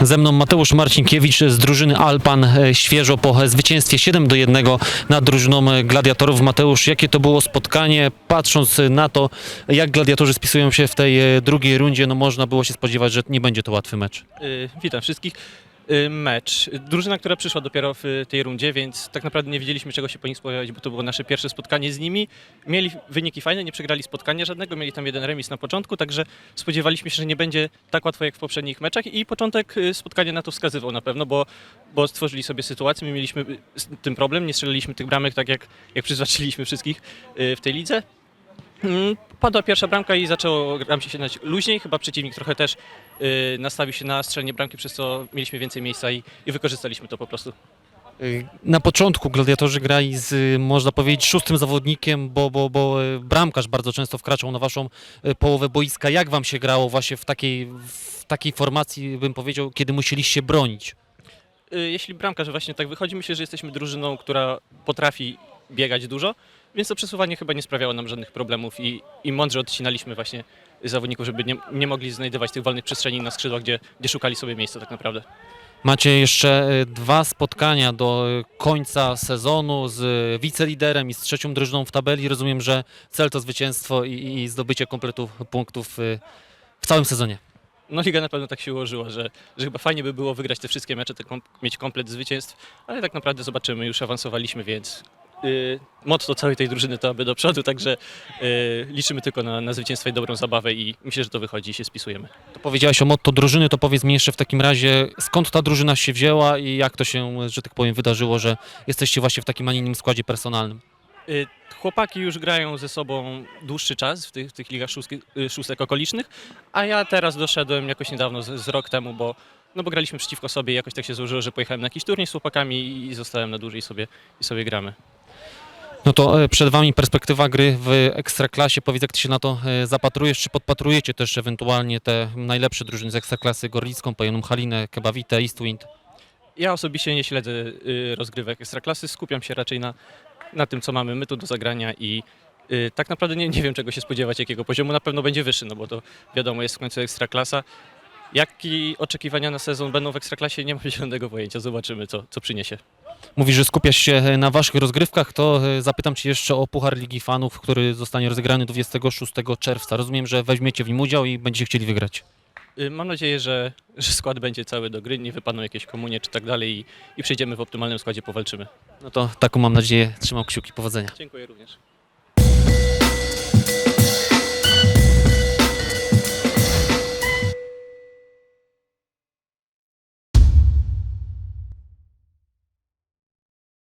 Ze mną Mateusz Marcinkiewicz z drużyny Alpan, e, świeżo po zwycięstwie 7 do 1 nad drużyną gladiatorów. Mateusz, jakie to było spotkanie? Patrząc na to, jak gladiatorzy spisują się w tej e, drugiej rundzie, no można było się spodziewać, że nie będzie to łatwy mecz. Y, Witam wszystkich. Y, Mecz. Drużyna, która przyszła dopiero w tej rundzie, więc tak naprawdę nie wiedzieliśmy czego się po nich spodziewać, bo to było nasze pierwsze spotkanie z nimi. Mieli wyniki fajne, nie przegrali spotkania żadnego, mieli tam jeden remis na początku, także spodziewaliśmy się, że nie będzie tak łatwo jak w poprzednich meczach i początek y, spotkania na to wskazywał na pewno, bo, bo stworzyli sobie sytuację, my mieliśmy z tym problem, nie strzeliliśmy tych bramek tak jak, jak przyzwyczailiśmy wszystkich y, w tej lidze. Padła pierwsza bramka i zaczęło nam się siadać luźniej. Chyba przeciwnik trochę też y, nastawił się na strzelenie bramki, przez co mieliśmy więcej miejsca i, i wykorzystaliśmy to po prostu. Na początku gladiatorzy grali z, można powiedzieć, szóstym zawodnikiem, bo, bo, bo e, bramkarz bardzo często wkraczał na waszą e, połowę boiska. Jak wam się grało właśnie w takiej, w takiej formacji, bym powiedział, kiedy musieliście bronić? Y, Jeśli bramkarz właśnie tak wychodzi, myślę, że jesteśmy drużyną, która potrafi biegać dużo, więc to przesuwanie chyba nie sprawiało nam żadnych problemów i, i mądrze odcinaliśmy właśnie zawodników, żeby nie, nie mogli znajdywać tych wolnych przestrzeni na skrzydłach, gdzie, gdzie szukali sobie miejsca tak naprawdę. Macie jeszcze e, dwa spotkania do końca sezonu z wiceliderem i z trzecią drużyną w tabeli. Rozumiem, że cel to zwycięstwo i, i zdobycie kompletu punktów e, w całym sezonie. No liga na pewno tak się ułożyła, że, że chyba fajnie by było wygrać te wszystkie mecze, te kom, mieć komplet zwycięstw, ale tak naprawdę zobaczymy, już awansowaliśmy, więc yy, motto całej tej drużyny to aby do przodu, także yy, liczymy tylko na, na zwycięstwo i dobrą zabawę i myślę, że to wychodzi i się spisujemy. To powiedziałeś o motto drużyny, to powiedz mi jeszcze w takim razie, skąd ta drużyna się wzięła i jak to się, że tak powiem, wydarzyło, że jesteście właśnie w takim, a nie innym składzie personalnym. Y, Chłopaki już grają ze sobą dłuższy czas w tych, w tych ligach szóstki- y, szóstek okolicznych, a ja teraz doszedłem jakoś niedawno, z, z rok temu, bo, no bo graliśmy przeciwko sobie i jakoś tak się złożyło, że pojechałem na jakiś turniej z chłopakami i zostałem na dłużej i sobie, i sobie gramy. No to e, przed Wami perspektywa gry w Ekstraklasie. Powiedz, jak Ty się na to e, zapatrujesz, czy podpatrujecie też ewentualnie te najlepsze drużyny z Ekstraklasy, Gorlicką, Pajonum Halinę, Kebawitę, Eastwind. Ja osobiście nie śledzę y, rozgrywek ekstraklasy, skupiam się raczej na, na tym, co mamy my tu do zagrania i y, tak naprawdę nie, nie wiem, czego się spodziewać, jakiego poziomu. Na pewno będzie wyższy, no bo to wiadomo, jest w końcu ekstraklasa. Jakie oczekiwania na sezon będą w ekstraklasie, nie mam zielonego pojęcia. Zobaczymy, co, co przyniesie. Mówisz, że skupiasz się na Waszych rozgrywkach, to e, zapytam Cię jeszcze o Puchar Ligi Fanów, który zostanie rozegrany 26 czerwca. Rozumiem, że weźmiecie w nim udział i będziecie chcieli wygrać. Y, Mam nadzieję, że, że skład będzie cały do gry, nie wypadną jakieś komunie czy tak dalej i, i przejdziemy w optymalnym składzie, powalczymy. No to taką mam nadzieję, trzymam kciuki, powodzenia. Dziękuję również.